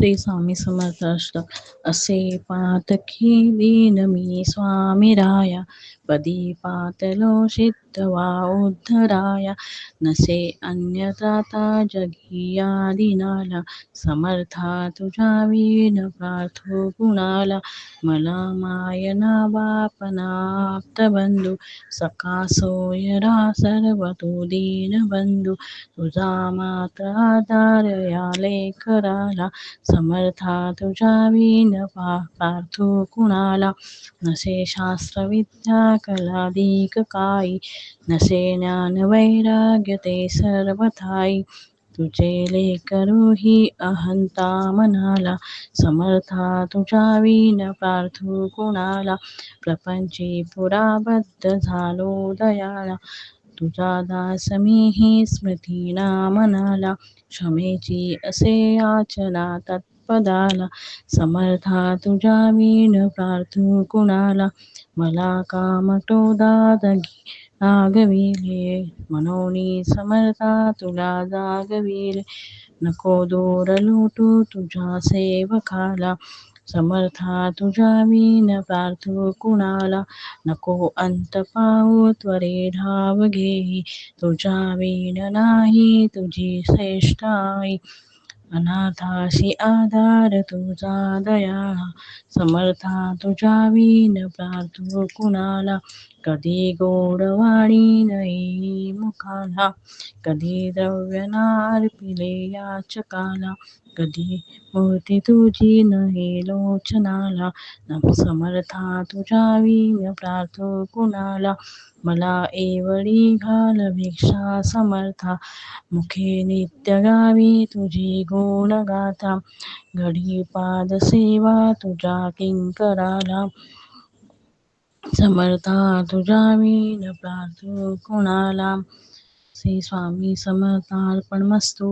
श्री स्वामी समर्थ, असे पातकी दीन मी स्वामी राया पदी पातलो वा उद्धराया, नसे अन्यदाता जगी या दिनाला, समर्था तुझा वीन प्रार्थो कुणाला मला मायना बापनाप्त बंधू सका सोयरा सर्व तू दीन बंधू, तुझा मात्र आधार या लेकराला समर्था तुझ्या विन पार्थो कुणाला? नसे शास्त्रविद्या विद्या कलाधिक काही नसे ज्ञान वैराग्य ते सर्वथाई. तुझे लेकरू ही अहंता मनाला समर्था तुझ्या विन प्रार्थो कुणाला? प्रपंची पुराबद्ध झालो दयाला तुझा दास मीही स्मृती ना मनाला क्षमेची असे याचना तत्पदाला समर्था तुझ्या वीण प्रार्थू कुणाला मला काम दादगी नागविले मनोनी समर्था तुला जागविले नको दोर लोटू तुझ्या सेवकाला समर्था तुझा मी न प्रार्थू कुणाला नको अंत पाहो, त्वरे धाव घेई. तुझा वीण नाही, तुझी श्रेष्ठाई अनाथाशी आधार तुझा दया. समर्था तुझा विन प्रार्थो कुणाला कधी गोडवाणी नाही मुखाला कधी द्रव्य नार्पिले याचकाला कधी मूर्ती तुझी नाही लोचनाला समर्था तुझ्या विन प्रार्थो कुणाला, मला एवढी घाल भिक्षा समर्था, मुखे नित्य गावी तुझी गुण गाथा घडी पाद सेवा तुझ्या किंकराला समर्था तुझ्या न कुणाला। श्री स्वामी समर्थार्पण मस्तू